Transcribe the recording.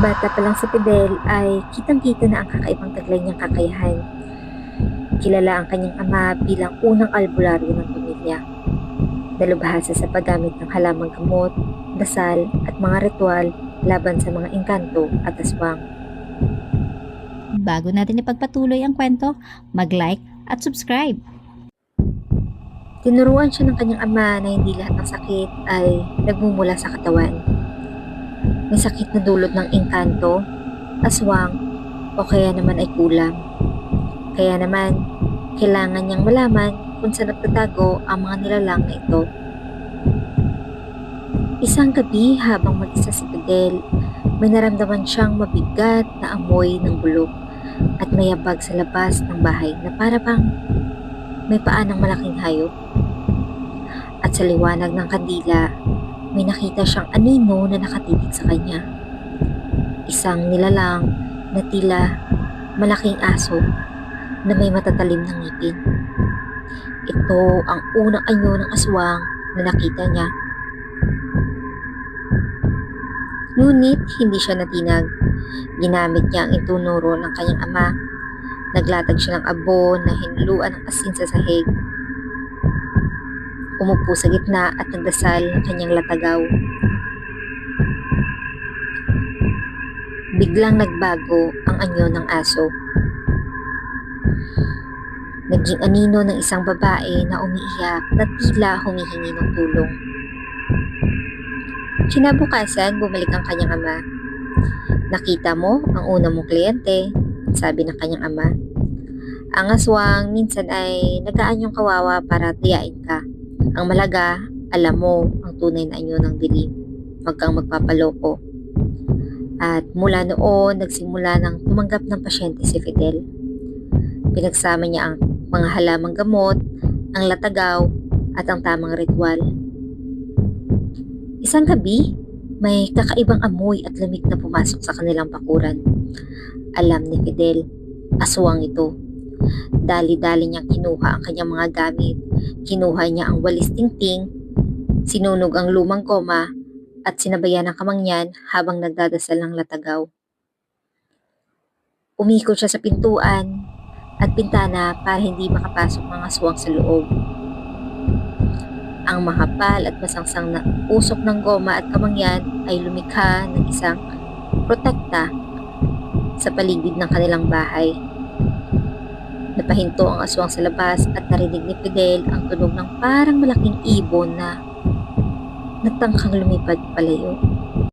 Bata pa lang si Fidel ay kitang-kita na ang kakaibang taglay niyang kakayahan. Kilala ang kanyang ama bilang unang albularyo ng pamilya. Dalubhasa sa paggamit ng halamang gamot, dasal at mga ritual laban sa mga engkanto at aswang. Bago natin ipagpatuloy ang kwento, mag-like at subscribe. Tinuruan siya ng kanyang ama na hindi lahat ng sakit ay nagmumula sa katawan. May sakit na dulot ng engkanto, aswang, o kaya naman ay kulam. Kaya naman, kailangan niyang malaman kung saan nagtatago ang mga nilalang na ito. Isang gabi habang mag-isa si Fidel, may naramdaman siyang mabigat na amoy ng bulok at may abag sa labas ng bahay na para bang may paa ng malaking hayop. At sa liwanag ng kandila, may nakita siyang anino na nakatitig sa kanya. Isang nilalang na tila malaking aso na may matatalim ng ngipin. Ito ang unang anyo ng aswang na nakita niya. Ngunit hindi siya natinag. Ginamit niya ang itunuro ng kanyang ama. Naglatag siya ng abo na hinuluan ng asin sa sahig. Umupo sa gitna at nagdasal ng kanyang latagaw. Biglang nagbago ang anyo ng aso. Naging anino ng isang babae na umiiyak na tila humihingi ng tulong. Kinabukasan, bumalik ang kanyang ama. Nakita mo ang una mong kliyente, sabi ng kanyang ama. Ang aswang minsan ay nagaanyong kawawa para tiyain ka. Ang malaga, alam mo ang tunay na anyo ng dilim. Huwag kang magpapaloko. At mula noon, nagsimula ng tumanggap ng pasyente si Fidel. Pinagsama niya ang mga halamang gamot, ang latagaw, at ang tamang ritual. Isang gabi, may kakaibang amoy at lamig na pumasok sa kanilang pakuran. Alam ni Fidel, aswang ito. Dali-dali niyang kinuha ang kanyang mga gamit. Kinuha niya ang walis tingting, sinunog ang lumang koma, at sinabayan ng kamangyan habang nagdadasal ng latagaw. Umikot siya sa pintuan at bintana para hindi makapasok mga aswang sa loob. Ang mahapal at masangsang na usok ng goma at kamangyan ay lumikha ng isang protekta sa paligid ng kanilang bahay. Napahinto ang aswang sa labas at narinig ni Fidel ang tunog ng parang malaking ibon na nagtangkang lumipad palayo.